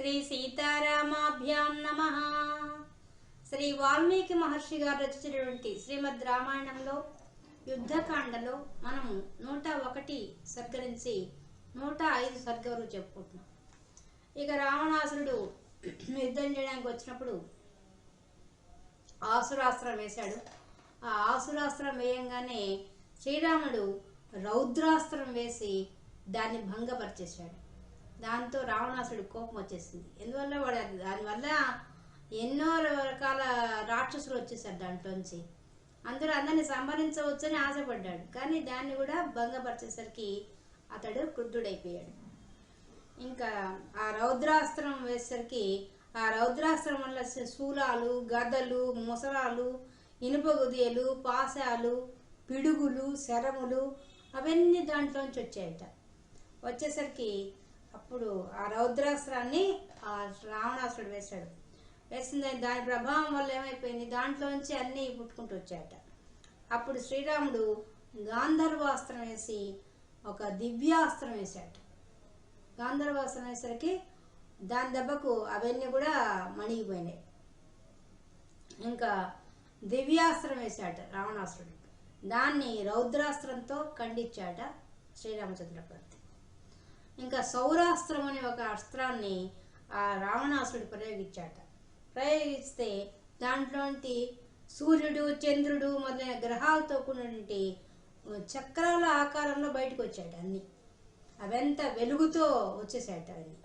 శ్రీ సీతారామాభ్యాం నమ. శ్రీ వాల్మీకి మహర్షి గారు రచించినటువంటి శ్రీమద్ రామాయణంలో యుద్ధకాండలో మనము నూట ఒకటి సర్గ నుంచి నూట ఐదు సర్గ వరకు చెప్పుకుంటున్నాం. ఇక రావణాసురుడు యుద్ధం చేయడానికి వచ్చినప్పుడు ఆసురాస్త్రం వేశాడు. ఆ ఆసురాస్త్రం వేయంగానే శ్రీరాముడు రౌద్రాస్త్రం వేసి దాన్ని భంగపరిచేశాడు. దాంతో రావణాసుడు కోపం వచ్చేసింది. ఎందువల్ల వాడు దానివల్ల ఎన్నో రకాల రాక్షసులు వచ్చేసారు దాంట్లోంచి. అందరూ అందరిని సంహరించవచ్చని ఆశపడ్డాడు. కానీ దాన్ని కూడా భంగపరిచేసరికి అతడు క్రుద్ధుడైపోయాడు. ఇంకా ఆ రౌద్రాస్త్రం వేసేసరికి ఆ రౌద్రాస్త్రం వల్ల శూలాలు గదలు ముసరాలు ఇనుప గుదియలు పాశాలు పిడుగులు శరములు అవన్నీ దాంట్లోంచి వచ్చాయట. వచ్చేసరికి అప్పుడు ఆ రౌద్రాస్త్రాన్ని ఆ రావణాసుడు వేశాడు. వేసింది దాని ప్రభావం వల్ల ఏమైపోయింది? దాంట్లోంచి అన్నీ పుట్టుకుంటూ వచ్చాయట. అప్పుడు శ్రీరాముడు గాంధర్వాస్త్రం వేసి ఒక దివ్యాస్త్రం వేశాట గాంధర్వాస్త్రం వేసరికి దాని దెబ్బకు అవన్నీ కూడా మణిగిపోయినాయి. ఇంకా దివ్యాస్త్రం వేశాట రావణాసురుడు. దాన్ని రౌద్రాస్త్రంతో ఖండించాట శ్రీరామచంద్రపురం ఇంకా సౌరాస్త్రం అనే ఒక అస్త్రాన్ని ఆ రావణాసురుడు ప్రయోగించాట. ప్రయోగిస్తే దాంట్లోంటి సూర్యుడు చంద్రుడు మొదలైన గ్రహాలతో కూడినటువంటి చక్రాల ఆకారంలో బయటకు వచ్చాడు అన్నీ. అవంతా వెలుగుతో వచ్చేసాట అన్ని.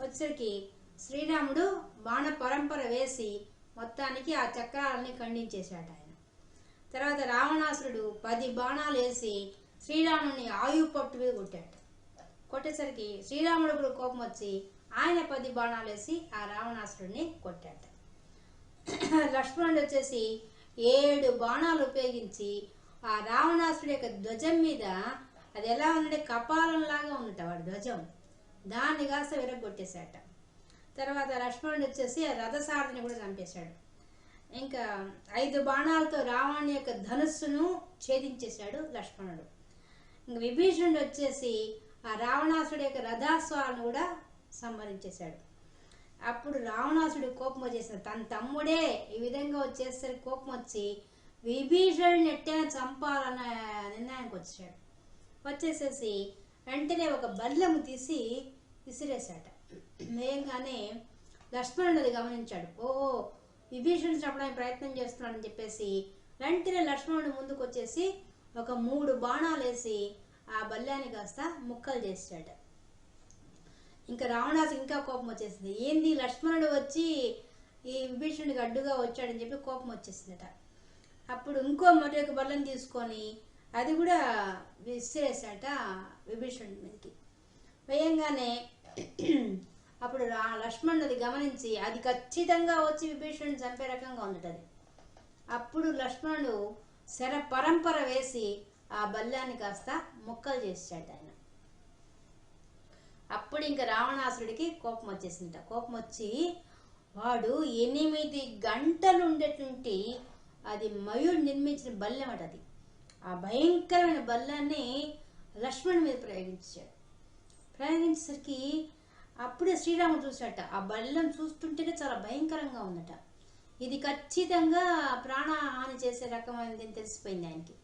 వచ్చేసరికి శ్రీరాముడు బాణ పరంపర వేసి మొత్తానికి ఆ చక్రాలని ఖండించేశాడు ఆయన. తర్వాత రావణాసురుడు పది బాణాలు వేసి శ్రీరాముని ఆయు పట్టు మీద కొట్టాడు కొట్టేసరికి శ్రీరాముడు కూడా కోపం వచ్చి ఆయన పది బాణాలు వేసి ఆ రావణాసురుడిని కొట్టాడు. లక్ష్మణుడు వచ్చేసి ఏడు బాణాలు ఉపయోగించి ఆ రావణాసుడి యొక్క ధ్వజం మీద అది ఎలా ఉందంటే కపాలంలాగా ఉందట వాడు ధ్వజం. దాన్ని కాస్త విరగొట్టేశాట తర్వాత లక్ష్మణుడు వచ్చేసి ఆ రథసారథిని కూడా చంపేశాడు. ఇంకా ఐదు బాణాలతో రావణుని యొక్క ధనుస్సును ఛేదించేశాడు లక్ష్మణుడు. ఇంక విభీషణుడు వచ్చేసి ఆ రావణాసుడి యొక్క రథాస్వాలను కూడా సంహరించేశాడు. అప్పుడు రావణాసుడు కోపం వచ్చేసాడు తన తమ్ముడే ఈ విధంగా వచ్చేసరికి కోపం వచ్చి విభీషణుడిని ఎట్టైనా చంపాలన్న నిర్ణయానికి వచ్చాడు. వచ్చేసేసి వెంటనే ఒక బల్లము తీసి విసిరేశాట. వేయంగానే లక్ష్మణుడు అది గమనించాడు. ఓ విభీషణుడు చంపడానికి ప్రయత్నం చేస్తున్నాడని చెప్పేసి వెంటనే లక్ష్మణుడు ముందుకు వచ్చేసి ఒక మూడు బాణాలు వేసి ఆ బల్యాన్ని కాస్త ముక్కలు చేసాడట ఇంకా రావణాసు ఇంకా కోపం వచ్చేసింది. ఏంది లక్ష్మణుడు వచ్చి ఈ విభీషణుడికి అడ్డుగా వచ్చాడని చెప్పి కోపం వచ్చేసిందట. అప్పుడు ఇంకో మరి యొక్క బల్లం తీసుకొని అది కూడా విసిరేసాట విభీషణుడి మీదకి వేయంగానే అప్పుడు రా లక్ష్మణుడు అది గమనించి అది ఖచ్చితంగా వచ్చి విభీషణుడిని చంపే రకంగా ఉందట అది. అప్పుడు లక్ష్మణుడు శర పరంపర వేసి ఆ బల్లాన్ని కాస్త ముక్కలు చేసాడు ఆయన. అప్పుడు ఇంకా రావణాసురుడికి కోపం వచ్చేసింట కోపం వచ్చి వాడు ఎనిమిది గంటలు ఉండేటువంటి అది మయూరు నిర్మించిన బల్లెం అట అది. ఆ భయంకరమైన బల్లాన్ని లక్ష్మణ్ మీద ప్రయోగించాడు. ప్రయోగించేసరికి అప్పుడే శ్రీరాముడు చూసాట ఆ బల్లం చూస్తుంటేనే చాలా భయంకరంగా ఉందట. ఇది ఖచ్చితంగా ప్రాణహాని చేసే రకమైనది అని తెలిసిపోయింది ఆయనకి.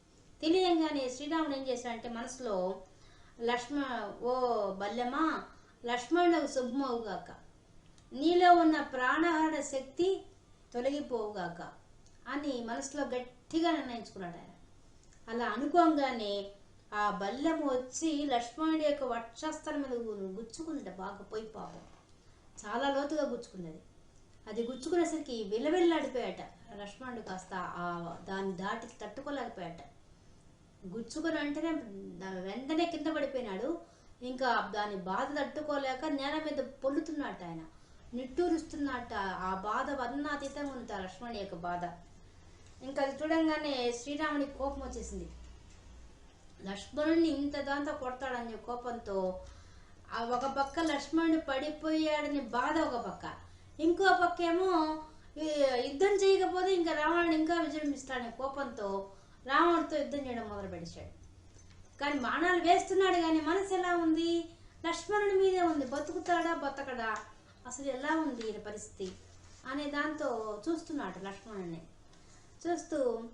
తెలియంగానే శ్రీరాముడు ఏం చేశాడంటే మనసులో లక్ష్మ ఓ బల్లెమా లక్ష్మణుడు శుభమవుగాక. నీలో ఉన్న ప్రాణహరణ శక్తి తొలగిపోవుగాక అని మనసులో గట్టిగా నిర్ణయించుకున్నాడు ఆయన. అలా అనుకోగానే ఆ బల్లెము వచ్చి లక్ష్మణుడి యొక్క వక్షస్థల మీద గుచ్చుకుందట బాగా పోయి పాపం. చాలా లోతుగా గుచ్చుకున్నది. అది గుచ్చుకునేసరికి విలవిల్లాడిపోయాట. లక్ష్మణుడు కాస్త ఆ దాన్ని దాటి తట్టుకోలేకపోయాట. గుచ్చుకొని అంటేనే వెంటనే కింద పడిపోయినాడు. ఇంకా దాని బాధ తట్టుకోలేక నేల మీద పొల్లుతున్నట్టు ఆయన. నిట్టూరుస్తున్నట్ట ఆ బాధ వర్ణాతీతంగా ఉంది లక్ష్మణి యొక్క బాధ. ఇంకా అది చూడంగానే శ్రీరామునికి కోపం వచ్చేసింది. లక్ష్మణుడిని ఇంత దాంతో కొడతాడని కోపంతో ఆ ఒక పక్క లక్ష్మణుడు పడిపోయాడని బాధ ఒక పక్క. ఇంకో పక్క ఏమో యుద్ధం చేయకపోతే ఇంకా రావణుడు ఇంకా విజృంభిస్తాడనే కోపంతో రావణుడితో యుద్ధం చేయడం మొదలు పెడిచాడు కానీ బాణాలు వేస్తున్నాడు కానీ మనసు ఎలా ఉంది? లక్ష్మణుడి మీదే ఉంది. బతుకుతాడా? బతకడా? అసలు ఎలా ఉంది ఈయన పరిస్థితి? అనే దాంతో చూస్తున్నాడు లక్ష్మణుని చూస్తూ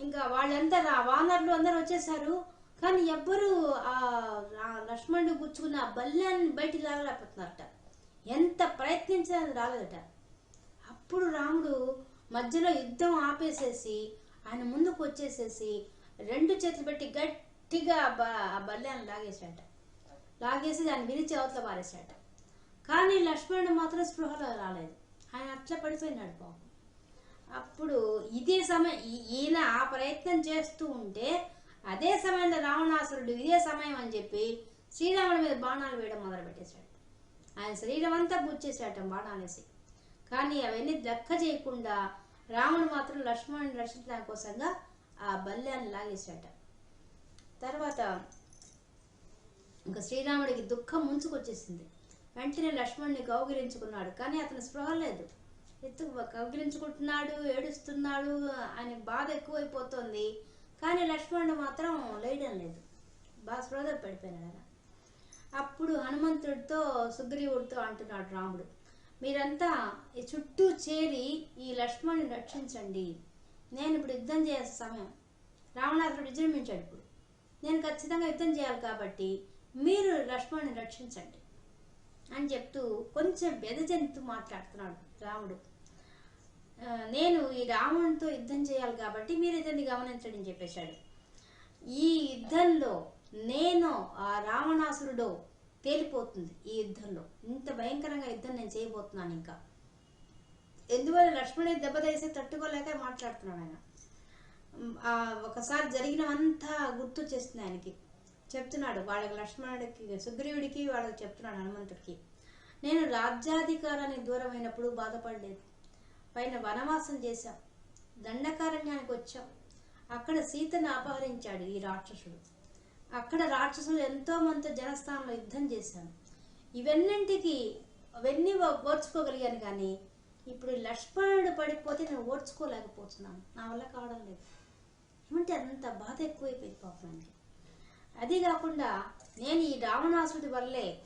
ఇంకా వాళ్ళందరూ ఆ వానరులు అందరూ వచ్చేసారు కానీ ఎవ్వరూ ఆ లక్ష్మణుడు గుచ్చుకున్న ఆ బల్యాన్ని బయటికి లాగలేకపోతున్నారట ఎంత ప్రయత్నించినా రాలేదట. అప్పుడు రాముడు మధ్యలో యుద్ధం ఆపేసేసి ఆయన ముందుకు వచ్చేసేసి రెండు చేతులు పెట్టి గట్టిగా ఆ బ ఆ బల్యాన్ని లాగేసి దాన్ని విరిచి అవతల పారేసాట కానీ లక్ష్మణుడు మాత్రం స్పృహలో రాలేదు. ఆయన అట్లా పడిపోయినాడు పాపం. అప్పుడు ఇదే సమయం ఈయన ఆ ప్రయత్నం చేస్తూ ఉంటే అదే సమయంలో రావణాసురుడు ఇదే సమయం అని చెప్పి శ్రీరాముడి మీద బాణాలు వేయడం మొదలుపెట్టేశాడు. ఆయన శరీరం అంతా గుచ్చేసాట బాణాలేసి. కానీ అవన్నీ లెక్క చేయకుండా రాముడు మాత్రం లక్ష్మణుని రక్షించడానికి కోసంగా ఆ బల్యాన్ని లాగేశాట తర్వాత ఇంకా శ్రీరాముడికి దుఃఖం ముంచుకొచ్చేసింది. వెంటనే లక్ష్మణ్ణి కౌగిలించుకున్నాడు కానీ అతను స్పృహ లేదు. ఎత్తు కౌగిలించుకుంటున్నాడు ఏడుస్తున్నాడు ఆయన బాధ ఎక్కువైపోతుంది కానీ లక్ష్మణుడు మాత్రం లేయడం లేదు. బాగా స్పృహ పడిపోయినాడు అప్పుడు హనుమంతుడితో సుగ్రీవుడితో అంటున్నాడు రాముడు మీరంతా ఈ చుట్టూ చేరి ఈ లక్ష్మణుని రక్షించండి. నేను ఇప్పుడు యుద్ధం చేయాల్సిన సమయం. రావణాసురుడు విజృంభించాడు ఇప్పుడు. నేను ఖచ్చితంగా యుద్ధం చేయాలి కాబట్టి మీరు లక్ష్మణుని రక్షించండి అని చెప్తూ కొంచెం బెదజంతు మాట్లాడుతున్నాడు రాముడు. నేను ఈ రావణునితో యుద్ధం చేయాలి కాబట్టి మీరు ఇతన్ని గమనించండి అని చెప్పేశాడు. ఈ యుద్ధంలో నేను ఆ రావణాసురుడో తేలిపోతుంది ఈ యుద్ధంలో. ఇంత భయంకరంగా యుద్ధం నేను చేయబోతున్నాను ఇంకా. ఎందువల్ల లక్ష్మణుడి దెబ్బతీసి తట్టుకోలేక మాట్లాడుతున్నాడు ఆయన. ఒకసారి జరిగినవంతా గుర్తు చేస్తుంది ఆయనకి. చెప్తున్నాడు వాళ్ళకి లక్ష్మణుడికి సుగ్రీవుడికి వాళ్ళకి చెప్తున్నాడు హనుమంతుడికి. నేను రాజ్యాధికారానికి దూరమైనప్పుడు బాధపడలేదు. పైన వనవాసం చేశాం. దండకారణ్యానికి వచ్చాం. అక్కడ సీతను అపహరించాడు ఈ రాక్షసుడు. అక్కడ రాక్షసులు ఎంతో మంది జనస్థానంలో యుద్ధం చేశాను ఇవన్నింటికి అవన్నీ ఓర్చుకోగలిగాను కానీ ఇప్పుడు లక్ష్మణుడు పడిపోతే నేను ఓర్చుకోలేకపోతున్నాను. నా వల్ల కావడం లేదు. ఏమంటే అంత బాధ ఎక్కువైపోయింది పాపం ఆయనకి అది కాకుండా నేను ఈ రావణాసుడి వల్లే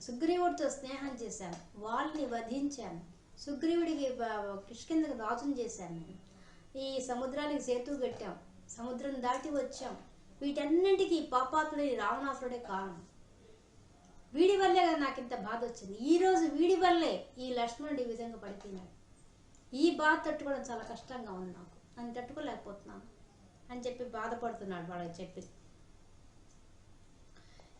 సుగ్రీవుడితో స్నేహం చేశాను. వాళ్ళని వధించాను. సుగ్రీవుడికి కిష్కిందకు రాజును చేశాను. నేను ఈ సముద్రానికి సేతు కట్టాం. సముద్రం దాటి వచ్చాం. వీటన్నింటికి ఈ పాపాత్ముడు ఈ కారణం. వీడి వల్లే కదా నాకు ఇంత బాధ వచ్చింది ఈరోజు వీడి వల్లే ఈ లక్ష్మణుడు ఈ విధంగా పడిపోయినాడు. ఈ బాధ తట్టుకోవడం చాలా కష్టంగా ఉంది నాకు. నేను తట్టుకోలేకపోతున్నాను అని చెప్పి బాధపడుతున్నాడు వాళ్ళకి చెప్పి.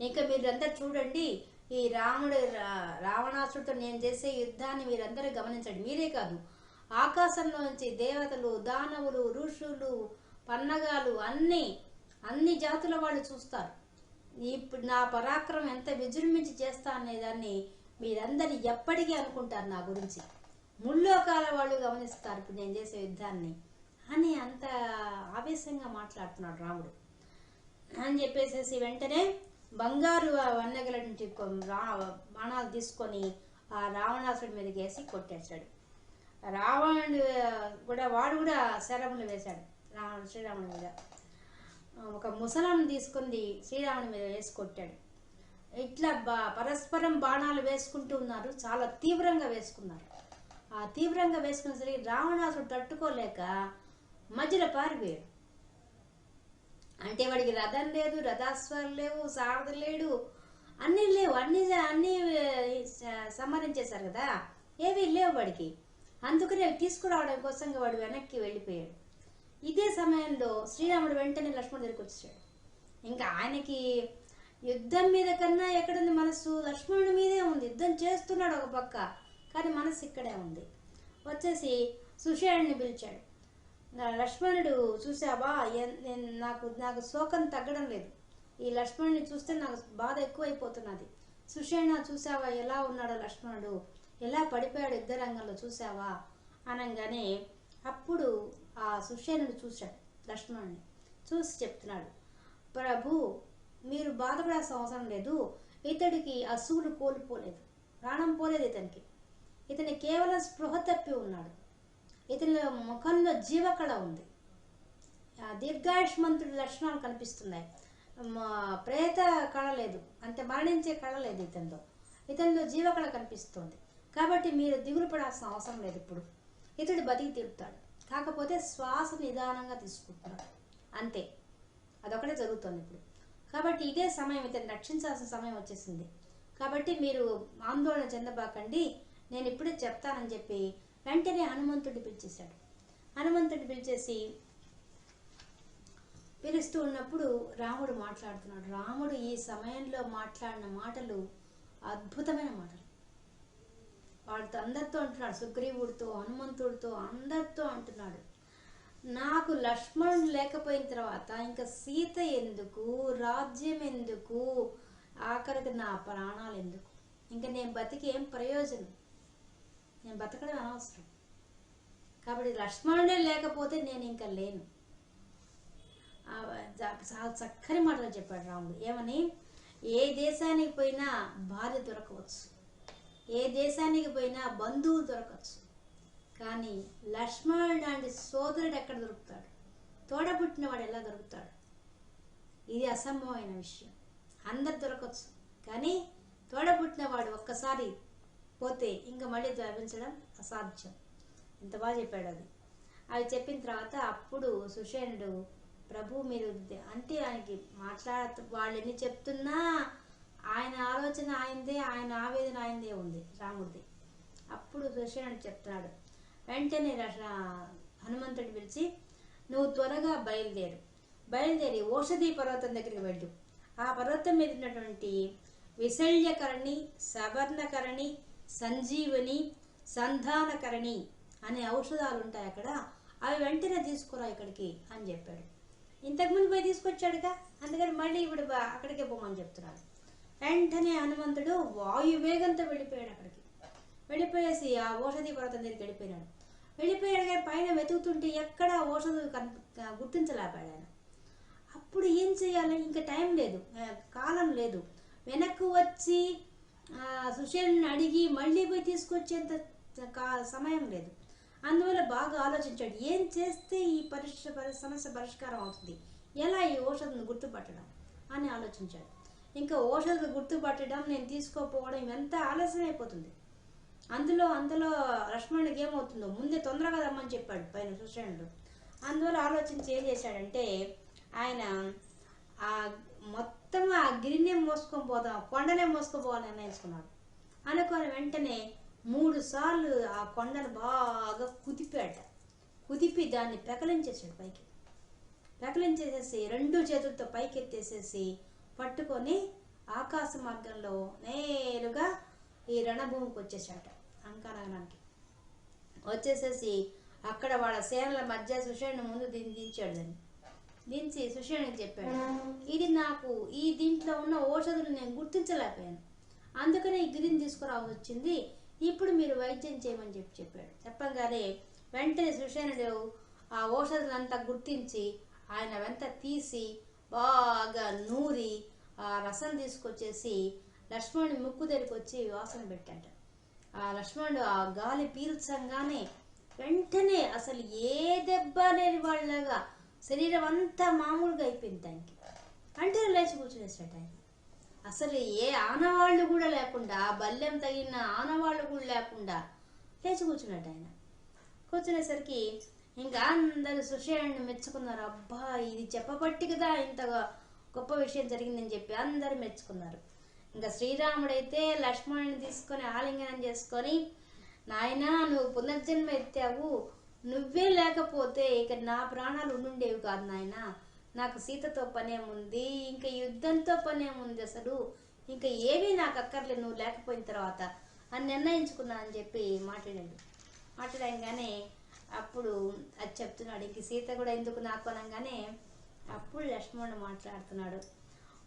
ఇంకా మీరందరూ చూడండి ఈ రాముడు రా- రావణాసుడితో నేను చేసే యుద్ధాన్ని మీరందరూ గమనించండి. మీరే కాదు ఆకాశంలోంచి దేవతలు దానవులు ఋషులు పన్నగాలు అన్నీ అన్ని జాతుల వాళ్ళు చూస్తారు. ఇప్పుడు నా పరాక్రమం ఎంత విజృంభించి చేస్తా అనేదాన్ని మీరందరూ ఎప్పటికీ అనుకుంటారు నా గురించి. ముల్లోకాల వాళ్ళు గమనిస్తారు ఇప్పుడు నేను చేసే యుద్ధాన్ని. అని అంత ఆవేశంగా మాట్లాడుతున్నాడు రాముడు. అని చెప్పేసేసి వెంటనే బంగారు ఆ వన్నెగల నుంచి రా బాణాలు తీసుకొని ఆ రావణాసుడి మీద వేసి కొట్టేశాడు. రావణుడు కూడా వాడు కూడా శరములు వేశాడు. రావణ శ్రీరాముడి మీద. ఒక ముసలను తీసుకుంది శ్రీరాముని మీద వేసి కొట్టాడు. ఇట్లా బా పరస్పరం బాణాలు వేసుకుంటూ ఉన్నారు చాలా తీవ్రంగా వేసుకున్నారు. ఆ తీవ్రంగా వేసుకునేసరికి రావణాసుడు తట్టుకోలేక మధ్యలో పారిపోయాడు. అంటే వాడికి రథం లేదు రథాస్వరం లేవు సారథి లేడు అన్నీ లేవు. అన్నీ అన్నీ స- సంహరించేశారు కదా. ఏవి లేవు వాడికి. అందుకనే తీసుకురావడం కోసంగా వాడు వెనక్కి వెళ్ళిపోయాడు. ఇదే సమయంలో శ్రీరాముడు వెంటనే లక్ష్మణుడి దగ్గరికి వచ్చాడు. ఇంకా ఆయనకి యుద్ధం మీద కన్నా ఎక్కడుంది మనస్సు? లక్ష్మణుడి మీదే ఉంది. యుద్ధం చేస్తున్నాడు ఒక పక్క కానీ మనస్సు ఇక్కడే ఉంది. వచ్చేసి సుషేణుని పిలిచాడు. నా లక్ష్మణుడు చూసావా నేను నాకు నాకు శోకం తగ్గడం లేదు. ఈ లక్ష్మణుని చూస్తే నాకు బాధ ఎక్కువైపోతున్నది. సుషేణ చూసావా ఎలా ఉన్నాడో లక్ష్మణుడు? ఎలా పడిపోయాడు యుద్ధ రంగంలో చూసావా అనగానే అప్పుడు ఆ సుషేణుని చూశాడు. లక్ష్మణుని చూసి చెప్తున్నాడు ప్రభు మీరు బాధపడాల్సిన అవసరం లేదు. ఇతడికి అసువులు కోల్పోలేదు. ప్రాణం పోలేదు ఇతనికి. ఇతని కేవలం స్పృహ తప్పి ఉన్నాడు. ఇతని ముఖంలో జీవకళ ఉంది. దీర్ఘాయుష్మంతుడి లక్షణాలు కనిపిస్తున్నాయి. మా ప్రేత కళ లేదు. అంటే మరణించే కళ లేదు ఇతనిలో. ఇతనిలో జీవకళ కనిపిస్తుంది. కాబట్టి మీరు దిగులు పడాల్సిన అవసరం లేదు ఇప్పుడు. ఇతడు బతికి తీరుతాడు. కాకపోతే శ్వాస నిదానంగా తీసుకుంటున్నాడు అంతే. అదొకటే జరుగుతుంది ఇప్పుడు. కాబట్టి ఇదే సమయం ఇతను రక్షించాల్సిన సమయం వచ్చేసింది. కాబట్టి మీరు ఆందోళన చెందబాకండి. నేను ఇప్పుడే చెప్తానని చెప్పి వెంటనే హనుమంతుడిని పిలిచేశాడు. హనుమంతుడిని పిలిచేసి పిలుస్తూ ఉన్నప్పుడు రాముడు మాట్లాడుతున్నాడు. రాముడు ఈ సమయంలో మాట్లాడిన మాటలు అద్భుతమైన మాటలు. వాళ్ళతో అందరితో అంటున్నాడు సుగ్రీవుడితో హనుమంతుడితో అందరితో అంటున్నాడు. నాకు లక్ష్మణుడు లేకపోయిన తర్వాత ఇంకా సీత ఎందుకు రాజ్యం ఎందుకు ఆఖరికి నా ప్రాణాలు ఎందుకు? ఇంకా నేను బతికి ఏం ప్రయోజనం? నేను బతకడం అనవసరం. కాబట్టి లక్ష్మణుడే లేకపోతే నేను ఇంకా లేను. చాలా చక్కని మాటలు చెప్పాడు రాముడు. ఏమని? ఏ దేశానికి పోయినా భార్య దొరకవచ్చు. ఏ దేశానికి పోయినా బంధువులు దొరకవచ్చు కానీ లక్ష్మణుడు లాంటి సోదరుడు ఎక్కడ దొరుకుతాడు? తోడబుట్టినవాడు ఎలా దొరుకుతాడు? ఇది అసంభవమైన విషయం. అందరు దొరకవచ్చు కానీ తోడబుట్టినవాడు ఒక్కసారి పోతే ఇంకా మళ్ళీ లభించడం అసాధ్యం. ఇంత బాగా చెప్పాడు అది. అవి చెప్పిన తర్వాత అప్పుడు సుషేణుడు ప్రభు మీరు అంటే ఆయనకి మాట్లాడ వాళ్ళు ఎన్ని చెప్తున్నా ఆయన ఆలోచన ఆయనదే ఆయన ఆవేదన ఆయనదే ఉంది రాముడిది. అప్పుడు సుషేనుడు చెప్తున్నాడు వెంటనే హనుమంతుడు పిలిచి నువ్వు త్వరగా బయలుదేరు. బయలుదేరి ఓషధి పర్వతం దగ్గరికి వెళ్ళు. ఆ పర్వతం మీద ఉన్నటువంటి విశల్యకరణి సవర్ణకరణి సంజీవని సంధానకరణి అనే ఔషధాలు ఉంటాయి అక్కడ. అవి వెంటనే తీసుకురా ఇక్కడికి అని చెప్పాడు. ఇంతకుముందు పోయి తీసుకొచ్చాడుగా? అందుకని మళ్ళీ ఇప్పుడు అక్కడికే పోమని చెప్తున్నాడు. వెంటనే హనుమంతుడు వాయువేగంతో వెళ్ళిపోయాడు అక్కడికి. వెళ్ళిపోయేసి ఆ ఓషధి పర్వతం దగ్గరికి వెళ్ళిపోయినాడు. వెళ్ళిపోయాడు కానీ పైన వెతుకుతుంటే ఎక్కడ ఔషధం కన్ గుర్తించలేపాడు ఆయన. అప్పుడు ఏం చేయాలి? ఇంకా టైం లేదు కాలం లేదు. వెనక్కు వచ్చి సుశీలను అడిగి మళ్ళీ పోయి తీసుకొచ్చేంత కా- సమయం లేదు. అందువల్ల బాగా ఆలోచించాడు ఏం చేస్తే ఈ పరిష పరి- సమస్య పరిష్కారం అవుతుంది? ఎలా ఈ ఔషధం గుర్తుపట్టడం? అని ఆలోచించాడు. ఇంకా ఔషధం గుర్తుపట్టడం నేను తీసుకోపోవడం ఇవంతా ఆలస్యం అయిపోతుంది. అందులో అందులో లక్ష్మణుడికి ఏమవుతుందో ముందే తొందరగా రమ్మని చెప్పాడు పైన సుషేణుడు అందువల్ల ఆలోచించి ఏం చేశాడంటే ఆయన ఆ మొత్తం ఆ గిరినే మోసుకొని పోదాం కొండనే మోసుకుపోవాలని నిర్ణయించుకున్నాడు. అనుకొని వెంటనే మూడు సార్లు ఆ కొండను బాగా కుదిపాట కుదిపి దాన్ని పెకలించేసాడు పైకి. పెకలించేసేసి రెండు చేతులతో పైకి ఎత్తేసేసి పట్టుకొని ఆకాశ మార్గంలో నేరుగా ఈ రణభూమికి వచ్చేసాట అంకానగరానికి వచ్చేసేసి అక్కడ వాళ్ళ సేనల మధ్య సుషేణుని ముందు దీన్ని దించాడు దాన్ని. దించి సుషేణునికి చెప్పాడు ఇది నాకు ఈ దీంట్లో ఉన్న ఔషధులు నేను గుర్తించలేకపోయాను. అందుకనే ఈ గిరిని తీసుకురావాల్సి వచ్చింది. ఇప్పుడు మీరు వైద్యం చేయమని చెప్పి చెప్పాడు. చెప్పగానే వెంటనే సుషేణుడు ఆ ఔషధులంతా గుర్తించి ఆయన వెంట తీసి బాగా నూరి ఆ రసం తీసుకొచ్చేసి లక్ష్మణుడి ముక్కు దగ్గరికి వచ్చి వాసన పెట్టాడు ఆ లక్ష్మణుడు ఆ గాలి పీల్చంగానే వెంటనే అసలు ఏ దెబ్బ లేని వాళ్ళగా శరీరం అంతా మామూలుగా అయిపోయింది దానికి. అంటే లేచి కూర్చునేసాడు ఆయన. అసలు ఏ ఆనవాళ్ళు కూడా లేకుండా బల్యం తగిన ఆనవాళ్ళు కూడా లేకుండా లేచి కూర్చున్నాడు ఆయన. కూర్చునేసరికి ఇంకా అందరూ సుషేణుని మెచ్చుకున్నారు. అబ్బా ఇది చెప్పబట్టి కదా ఇంత గొప్ప విషయం జరిగిందని చెప్పి అందరూ మెచ్చుకున్నారు. ఇంకా శ్రీరాముడైతే లక్ష్మణుని తీసుకొని ఆలింగనం చేసుకొని నాయనా నువ్వు పునర్జన్మ ఎత్తావు. నువ్వే లేకపోతే ఇక నా ప్రాణాలు ఉండుండేవి కాదు నాయన. నాకు సీతతో పనేముంది ఇంకా యుద్ధంతో పనేముంది అసలు. ఇంకా ఏమీ నాకు అక్కర్లేదు నువ్వు లేకపోయిన తర్వాత అని నిర్ణయించుకున్నా అని చెప్పి మాట్లాడాడు. మాట్లాడంగానే అప్పుడు అది చెప్తున్నాడు ఇంక సీత కూడా ఎందుకు నాకు అనగానే అప్పుడు లక్ష్మణుడు మాట్లాడుతున్నాడు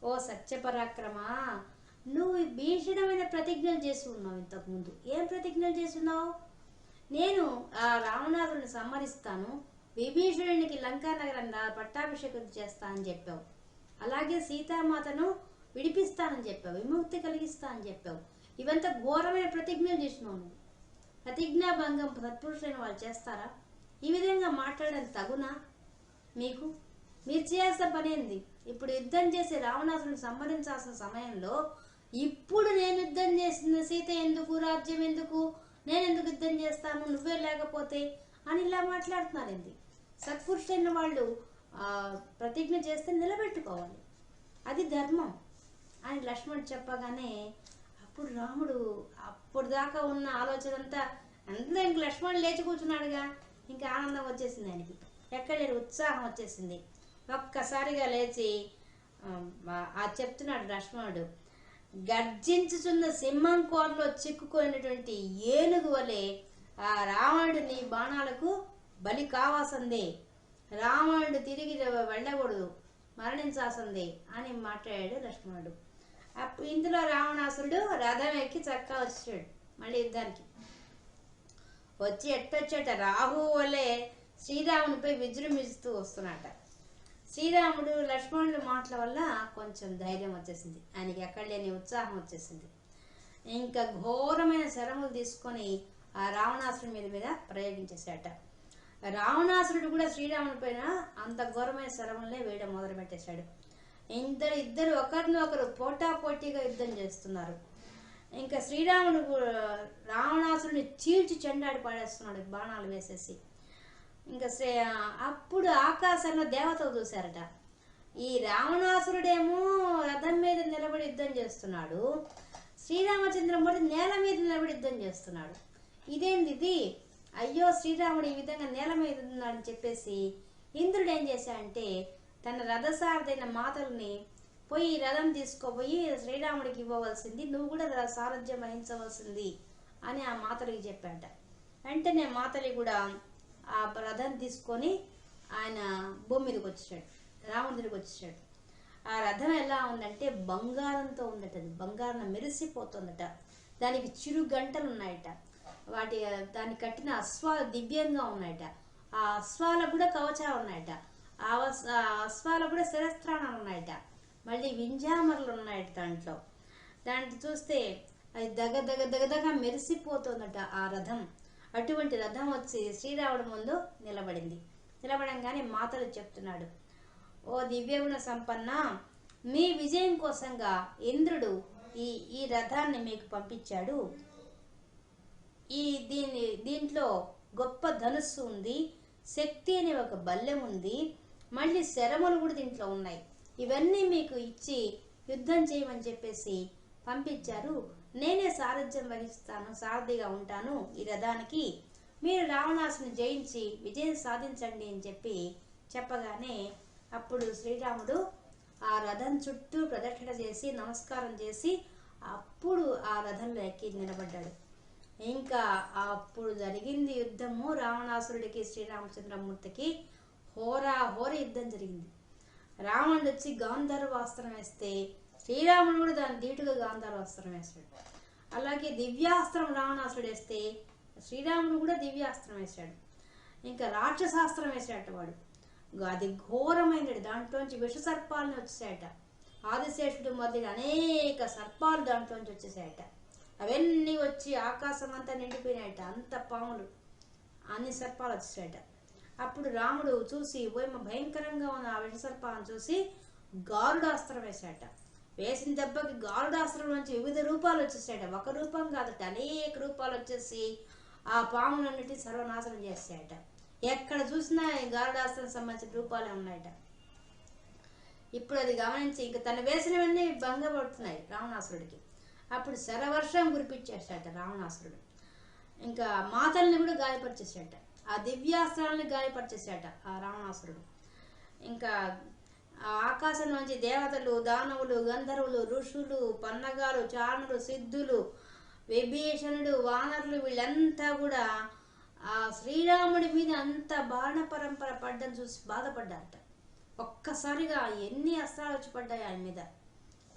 ఓ సత్యపరాక్రమా నువ్వు భీషణమైన ప్రతిజ్ఞలు చేసి ఉన్నావు ఇంతకుముందు. ఏం ప్రతిజ్ఞలు చేస్తున్నావు నేను ఆ రావణాసుని సంహరిస్తాను విభీషణునికి లంకానగరం పట్టాభిషేకం చేస్తా అని చెప్పావు. అలాగే సీతామాతను విడిపిస్తానని చెప్పావు విముక్తి కలిగిస్తా అని చెప్పావు. ఇవంతా ఘోరమైన ప్రతిజ్ఞలు చేసినావు నువ్వు. ప్రతిజ్ఞాభంగం సత్పురుషులైన వాళ్ళు చేస్తారా? ఈ విధంగా మాట్లాడడం తగునా? మీకు? మీరు చేయాల్సిన పని ఏంది? ఇప్పుడు యుద్ధం చేసే రావణాసుని సంహరించాల్సిన సమయంలో ఇప్పుడు నేను యుద్ధం చేసిన సీత ఎందుకు? రాజ్యం ఎందుకు? నేను ఎందుకు యుద్ధం చేస్తాను? నువ్వే లేకపోతే? అని ఇలా మాట్లాడుతున్నారండి సత్పురుషులైన వాళ్ళు ప్రతిజ్ఞ చేస్తే నిలబెట్టుకోవాలి. అది ధర్మం. అని లక్ష్మణుడు చెప్పగానే అప్పుడు రాముడు అప్పుడు దాకా ఉన్న ఆలోచన అంతా అందులో ఇంక లక్ష్మణుడు లేచి కూర్చున్నాడుగా. ఇంకా ఆనందం వచ్చేసింది ఆయనకి. ఎక్కడ లేని ఉత్సాహం వచ్చేసింది. ఒక్కసారిగా లేచి ఆ, చెప్తున్నాడు లక్ష్మణుడు గర్జించుచున్న సింహం కోరలో చిక్కుకున్నటువంటి ఏనుగు వలె ఆ రావణుడు నీ బాణాలకు బలి కావాల్సిందే. రావణుడు తిరిగి వెళ్ళకూడదు మరణించాల్సిందే అని మాట్లాడాడు లక్ష్మణుడు. అప్పుడు ఇందులో రావణాసురుడు రథం ఎక్కి చక్కగా వచ్చాడు మళ్ళీ యుద్ధానికి. వచ్చి ఎట్టొచ్చట రాహు వల్లే శ్రీరామునిపై విజృంభిస్తూ వస్తున్నట శ్రీరాముడు లక్ష్మణుడి మాటల వల్ల కొంచెం ధైర్యం వచ్చేసింది. ఆయనకి ఎక్కడ లేని ఉత్సాహం వచ్చేసింది. ఇంకా ఘోరమైన శరములు తీసుకొని ఆ రావణాసురుడి మీద మీద ప్రయోగించేశాట రావణాసురుడు కూడా శ్రీరాముని పైన అంత ఘోరమైన శరములనే వేయడం మొదలుపెట్టేశాడు. ఇద్దరు ఇద్దరు ఒకరిని ఒకరు పోటాపోటీగా యుద్ధం చేస్తున్నారు. ఇంకా శ్రీరాముడు కూడా రావణాసురుని చీల్చి చెండాడి పాడేస్తున్నాడు బాణాలు వేసేసి. ఇంకా శ్రీ- అప్పుడు ఆకాశంలో దేవతలు చూశారట. ఈ రావణాసురుడేమో రథం మీద నిలబడి యుద్ధం చేస్తున్నాడు. శ్రీరామచంద్రమూర్తి నేల మీద నిలబడి యుద్ధం చేస్తున్నాడు. ఇదేంది ఇది? అయ్యో శ్రీరాముడు ఈ విధంగా నేల మీద ఉన్నాడని చెప్పేసి ఇంద్రుడు ఏం చేశాడంటే తన రథసారథైన మాతల్ని పోయి రథం తీసుకోపోయి శ్రీరాముడికి ఇవ్వవలసింది నువ్వు కూడా సారథ్యం వహించవలసింది అని ఆ మాతలికి చెప్పాట వెంటనే మాతలి కూడా ఆ రథం తీసుకొని ఆయన భూమి మీదకి వచ్చాడు రాముడి దగ్గరికి ఆ రథం ఎలా ఉందంటే బంగారంతో ఉందట అది బంగారం మెరిసిపోతుందట. దానికి చిరు గంటలు ఉన్నాయట. వాటి దానికి కట్టిన అశ్వాలు దివ్యంగా ఉన్నాయట. ఆ అశ్వాలకు కూడా కవచాలు ఉన్నాయట. ఆ వస్- ఆ కూడా శిరస్త్రాణాలు ఉన్నాయట. మళ్ళీ వింజామర్లు ఉన్నాయట దాంట్లో. దాంట్లో చూస్తే అది దగ దగ దగదగ మెరిసిపోతుందట ఆ రథం. అటువంటి రథం వచ్చి శ్రీరాముడు ముందు నిలబడింది. నిలబడంగానే మాతలు చెప్తున్నాడు. ఓ దివ్యగుణ సంపన్న మీ విజయం కోసంగా ఇంద్రుడు ఈ ఈ రథాన్ని మీకు పంపించాడు. ఈ దీని దీంట్లో గొప్ప ధనుస్సు ఉంది శక్తి అనే ఒక బల్లెం ఉంది. మళ్ళీ శరములు కూడా దీంట్లో ఉన్నాయి. ఇవన్నీ మీకు ఇచ్చి యుద్ధం చేయమని చెప్పేసి పంపించారు. నేనే సారథ్యం వహిస్తాను సారథిగా ఉంటాను ఈ రథానికి. మీరు రావణాసుని జయించి విజయం సాధించండి అని చెప్పి చెప్పగానే అప్పుడు శ్రీరాముడు ఆ రథం చుట్టూ ప్రదక్షిణ చేసి నమస్కారం చేసి అప్పుడు ఆ రథంలో ఎక్కి నిలబడ్డాడు. ఇంకా అప్పుడు జరిగింది యుద్ధము. రావణాసురుడికి శ్రీరామచంద్రమూర్తికి హోరా హోర యుద్ధం జరిగింది. రావణుడు వచ్చి గాంధర్వాస్త్రం వేస్తే శ్రీరాముడు కూడా దాన్ని ధీటుగా గాంధర్వాస్త్రం వేస్తాడు అలాగే దివ్యాస్త్రం రావణాసుడు వేస్తే శ్రీరాముడు కూడా దివ్యాస్త్రం వేశాడు. ఇంకా రాక్షసాస్త్రం వేసాడట వాడు. అది ఘోరమైనది దాంట్లోంచి విష సర్పాలని వచ్చేసాయట. ఆదిశేషుడు మొదలైన అనేక సర్పాలు దాంట్లోంచి వచ్చేసాయట. అవన్నీ వచ్చి ఆకాశం అంతా నిండిపోయినాయట. అంత పాములు అన్ని సర్పాలు వచ్చేసాయట. అప్పుడు రాముడు చూసి ఓయమ భయంకరంగా ఉన్న ఆ విషసర్పాన్ని చూసి గారుడాస్త్రం వేశాట వేసిన దెబ్బకి గారుడాస్త్రం నుంచి వివిధ రూపాలు వచ్చేసాయట. ఒక రూపం కాదట అనేక రూపాలు వచ్చేసి ఆ పాములన్నిటి సర్వనాశనం చేసాయట ఎక్కడ చూసినా గారుడాస్త్రం సంబంధించిన రూపాలే ఉన్నాయట. ఇప్పుడు అది గమనించి ఇంక తను వేసినవన్నీ భంగపడుతున్నాయి రావణాసురుడికి. అప్పుడు శరవర్షం కురిపించేసాట రావణాసురుడు. ఇంకా మాతల్ని కూడా గాయపరిచేసాట ఆ దివ్యాస్త్రాలని గాయపరిచేసాట ఆ రావణాసురుడు. ఇంకా ఆకాశం నుంచి దేవతలు దానవులు గంధర్వులు ఋషులు పన్నగాలు చారణులు సిద్ధులు విభీషణుడు వానరులు వీళ్ళంతా కూడా ఆ శ్రీరాముడి మీద అంత బాణ పరంపర పడ్డం చూసి బాధపడ్డారట. ఒక్కసారిగా ఎన్ని అస్త్రాలు వచ్చి పడ్డాయి ఆయన మీద.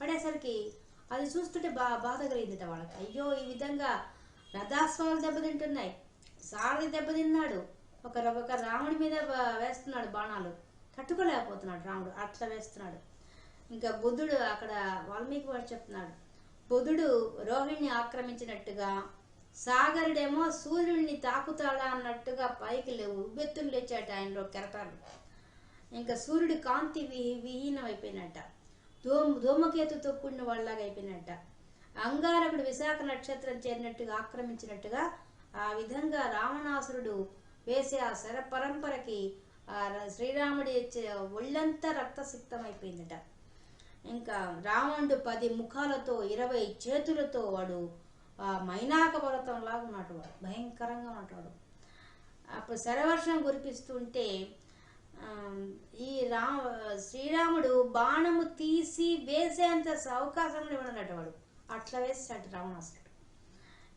పడేసరికి అది చూస్తుంటే బా బాధ కలిగిందట వాళ్ళకి. అయ్యో ఈ విధంగా రథాస్వాలు దెబ్బతింటున్నాయి. సారథి దెబ్బతిన్నాడు ఒక ఒక రాముడి మీద వేస్తున్నాడు బాణాలు. తట్టుకోలేకపోతున్నాడు రాముడు. అట్లా వేస్తున్నాడు. ఇంకా బుద్ధుడు అక్కడ వాల్మీకి వాడు చెప్తున్నాడు. బుధుడు రోహిణిని ఆక్రమించినట్టుగా సాగరుడేమో సూర్యుడిని తాకుతాడా అన్నట్టుగా పైకి లేవు. ఉబ్బెత్తులు లేచాట ఆయనలో కెరటాలు. ఇంకా సూర్యుడు కాంతి వి విహీనం అయిపోయినట్ట ధూమ ధూమకేతుతో కూడిన వాళ్ళలాగా అయిపోయినట్ట అంగారకుడు విశాఖ నక్షత్రం చేరినట్టుగా ఆక్రమించినట్టుగా ఆ విధంగా రావణాసురుడు వేసే ఆ శర పరంపరకి ఆ ర- శ్రీరాముడి ఒళ్ళంతా రక్తసిక్తమైపోయిందట. ఇంకా రావణుడు పది ముఖాలతో ఇరవై చేతులతో వాడు ఆ మైనాక పర్వతం లాగా ఉన్నాడు వాడు భయంకరంగా ఉంటాడు అప్పుడు శరవర్షం కురిపిస్తుంటే ఈ రా శ్రీరాముడు బాణము తీసి వేసేంత అవకాశం ఇవ్వడం వాడు. అట్లా వేసాడు రావణాసుడు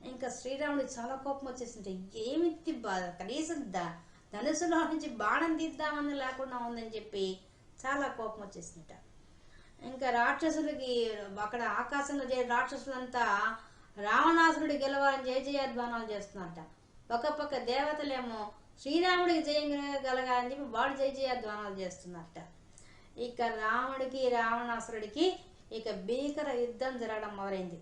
ఇంకా శ్రీరాముడు చాలా కోపం వచ్చేసింటే ఏమిటి బాధ? కనీసం ద ధనుసులో నుంచి బాణం తీద్దామని లేకుండా ఉందని చెప్పి చాలా కోపం వచ్చేసిందట. ఇంకా రాక్షసులకి అక్కడ ఆకాశంలో చేరే రాక్షసులంతా రావణాసురుడు గెలవాలని జయ జయాధ్వానాలు చేస్తున్నారట. ఒక పక్క దేవతలేమో శ్రీరాముడికి జయం కలగాలని చెప్పి వాడు జయ జయాధ్వానాలు చేస్తున్నారట. ఇక రాముడికి రావణాసురుడికి ఇక భీకర యుద్ధం జరగడం మొదలైంది.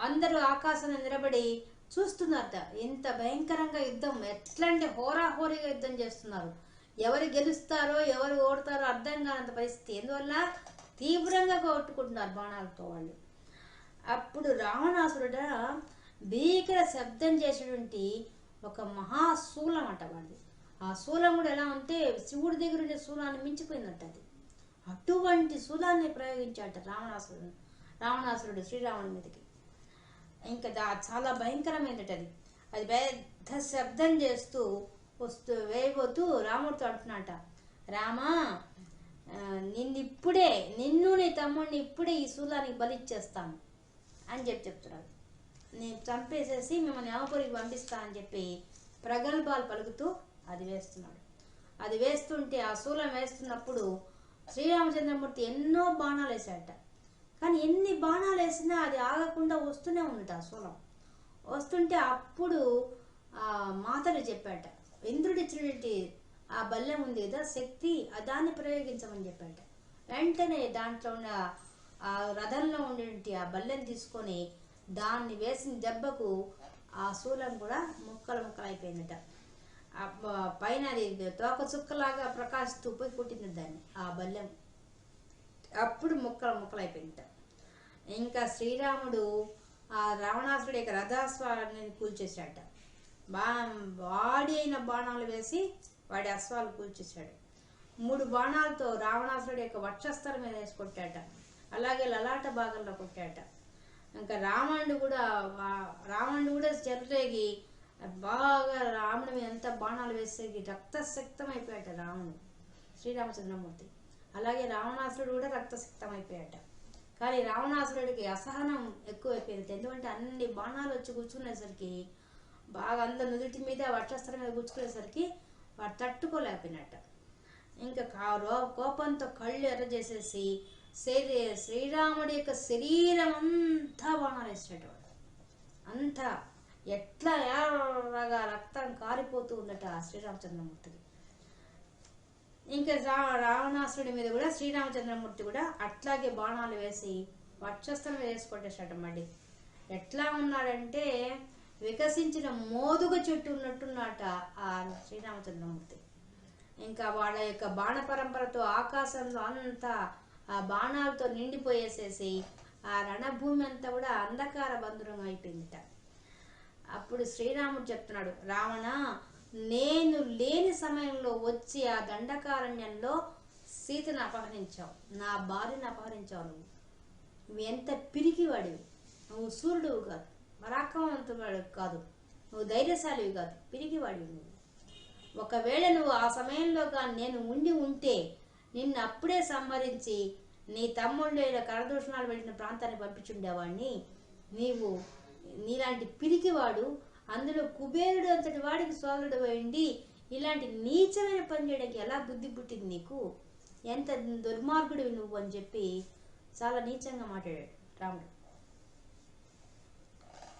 అందరూ ఆకాశం నిలబడి చూస్తున్నారట. ఇంత భయంకరంగా యుద్ధం ఎట్లాంటి హోరాహోరీగా యుద్ధం చేస్తున్నారు. ఎవరు గెలుస్తారో ఎవరు ఓడతారో అర్థం కానంత పరిస్థితి. ఎందువల్ల? తీవ్రంగా కొట్టుకుంటున్నారు బాణాలతో వాళ్ళు. అప్పుడు రావణాసురుడ భీకర శబ్దం చేసేటువంటి ఒక మహాశూలం అంట వాడిది. ఆ శూలం కూడా ఎలా ఉంటే శివుడి దగ్గర ఉండే శూలాన్ని మించిపోయినట్టు అది. అటువంటి శూలాన్ని ప్రయోగించాట రావణాసురుడు. రావణాసురుడు శ్రీరాముడి మీదకి. ఇంకా దా చాలా భయంకరమైనటది. అది అది పెద్ద శబ్దం చేస్తూ వస్తూ వేయబోతూ రాముడితో అంటున్నట రామా నిన్ను నిన్నిప్పుడే నిన్ను నీ తమ్ముడిని ఇప్పుడే ఈ శూలానికి బలిచ్చేస్తాను అని చెప్పి చెప్తున్నాడు నేను చంపేసేసి మిమ్మల్ని యమపురికి పంపిస్తా అని చెప్పి ప్రగల్భాలు పలుకుతూ అది వేస్తున్నాడు. అది వేస్తుంటే ఆ శూలం వేస్తున్నప్పుడు శ్రీరామచంద్రమూర్తి ఎన్నో బాణాలు వేశాడట కానీ ఎన్ని బాణాలు వేసినా అది ఆగకుండా వస్తూనే ఉందట సూలం వస్తుంటే అప్పుడు ఆ మాతలు చెప్పాట. ఇంద్రుడు ఇచ్చినటువంటి ఆ బల్లెం ఉంది కదా శక్తి దాన్ని ప్రయోగించమని చెప్పాట. వెంటనే దాంట్లో ఉన్న ఆ రథంలో ఉండేటువంటి ఆ బల్లెం తీసుకొని దాన్ని వేసిన దెబ్బకు ఆ శూలం కూడా ముక్కలు ముక్కలు అయిపోయిందట పైన అది తోక చుక్కలాగా ప్రకాశిస్తూ పోయి కొట్టింది దాన్ని ఆ బల్లెం. అప్పుడు ముక్కలు ముక్కలు ఇంకా శ్రీరాముడు ఆ రావణాసురుడి యొక్క రథాస్వాన్ని కూల్చేశాడట. బా వాడి అయిన బాణాలు వేసి వాడి అశ్వాలు కూల్చేశాడు. మూడు బాణాలతో రావణాసురుడి యొక్క వక్షస్థలం మీద వేసి కొట్టాట అలాగే లలాట భాగంలో కొట్టాట ఇంకా రావణుడు కూడా రావణుడు కూడా చెలరేగి బాగా రాముడు ఎంత బాణాలు వేసేకి రక్తశక్తం అయిపోయాట రాముడు శ్రీరామచంద్రమూర్తి. అలాగే రావణాసురుడు కూడా రక్తసిక్తం అయిపోయాట కానీ రావణాసురుడికి అసహనం ఎక్కువైపోయింది. ఎందుకంటే అన్ని బాణాలు వచ్చి కూర్చునేసరికి బాగా అందరు నుదుటి మీద వర్షస్థలం మీద కూర్చుకునేసరికి వాడు తట్టుకోలేకపోయినట్ట. ఇంకా కా- కోపంతో కళ్ళు ఎర్ర చేసేసి శరీ శ్రీరాముడి యొక్క శరీరం అంతా బాణాలు వేసాడు వాడు అంతా ఎట్లా ఎర్రగా రక్తం కారిపోతూ ఉందట శ్రీరామచంద్రమూర్తికి. ఇంకా రా రావణాసురుడి మీద కూడా శ్రీరామచంద్రమూర్తి కూడా అట్లాగే బాణాలు వేసి వక్షస్థలం వేసి మళ్ళీ. ఎట్లా ఉన్నాడంటే వికసించిన మోదుగ చెట్టు ఉన్నట్టున్నట ఆ శ్రీరామచంద్రమూర్తి. ఇంకా వాళ్ళ యొక్క బాణ పరంపరతో ఆకాశంలో అంతా ఆ బాణాలతో నిండిపోయేసేసి ఆ రణభూమి అంతా కూడా అంధకార బంధురం అయిపోయిందిట. అప్పుడు శ్రీరాముడు చెప్తున్నాడు రావణ నేను లేని సమయంలో వచ్చి ఆ దండకారణ్యంలో సీతను అపహరించావు. నా భార్యను అపహరించావు నువ్వు. నువ్వు ఎంత పిరికివాడివి. నువ్వు సూర్యుడువు కాదు పరాక్రమవంతుడు కాదు నువ్వు ధైర్యశాలివి కాదు పిరికివాడివి నువ్వు. ఒకవేళ నువ్వు ఆ సమయంలో కానీ నేను ఉండి ఉంటే నిన్ను అప్పుడే సంహరించి నీ తమ్ముళ్ళు ఇలా కరదూషణాలు వెళ్ళిన ప్రాంతాన్ని పంపించుండేవాడిని. నీవు నీలాంటి పిరికివాడు అందులో కుబేరుడు అంతటి వాడికి సోదరుడు అయింది ఇలాంటి నీచమైన పని చేయడానికి ఎలా బుద్ధి పుట్టింది నీకు? ఎంత దుర్మార్గుడివి నువ్వు అని చెప్పి చాలా నీచంగా మాట్లాడాడు రాముడు.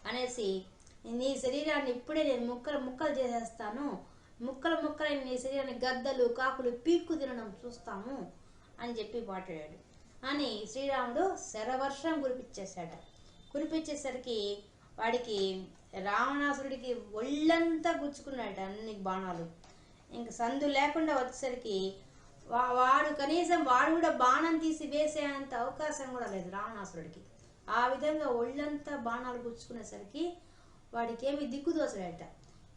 అనేసి నీ శరీరాన్ని ఇప్పుడే నేను ముక్కలు ముక్కలు చేసేస్తాను. ముక్కలు ముక్కలైన నీ శరీరాన్ని గద్దలు కాకులు పీక్కు తినడం చూస్తాము అని చెప్పి మాట్లాడాడు. అని శ్రీరాముడు శరవర్షం కురిపించేశాడు కురిపించేసరికి వాడికి రావణాసురుడికి ఒళ్ళంతా గుచ్చుకున్నాడు అన్ని బాణాలు. ఇంక సందు లేకుండా వచ్చేసరికి వా- వాడు కనీసం వాడు కూడా బాణం తీసి వేసేంత అవకాశం కూడా లేదు రావణాసురుడికి. ఆ విధంగా ఒళ్ళంతా బాణాలు గుచ్చుకునేసరికి వాడికి ఏమి దిక్కుదోచడట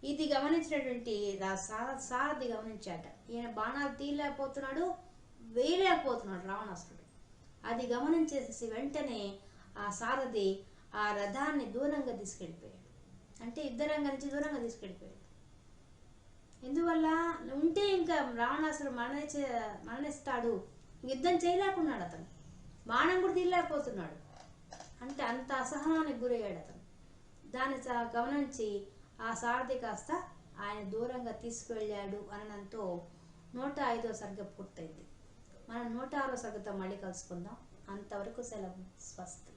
ఇది గమనించినటువంటి రా సారథి గమనించాట. ఈయన బాణాలు తీయలేకపోతున్నాడు వేయలేకపోతున్నాడు రావణాసురుడు. అది గమనించేసి వెంటనే ఆ సారథి ఆ రథాన్ని దూరంగా తీసుకెళ్ళిపోయాడు. అంటే యుద్ధరంగం నుంచి దూరంగా తీసుకెళ్ళిపోయాడు ఎందువల్ల? ఉంటే ఇంకా రావణాసుడు మరణించే మరణిస్తాడు. యుద్ధం చేయలేకున్నాడు అతను. బాణం కూడా తీయలేకపోతున్నాడు. అంటే అంత అసహనానికి గురయ్యాడు అతను. దాన్ని గమనించి ఆ సారథి కాస్త ఆయన దూరంగా తీసుకువెళ్ళాడు అనడంతో నూట ఐదో సరిగ్గా పూర్తయింది. మనం నూట ఆరో సరిగ్గా మళ్ళీ కలుసుకుందాం. అంతవరకు సెలవు. స్వస్తి.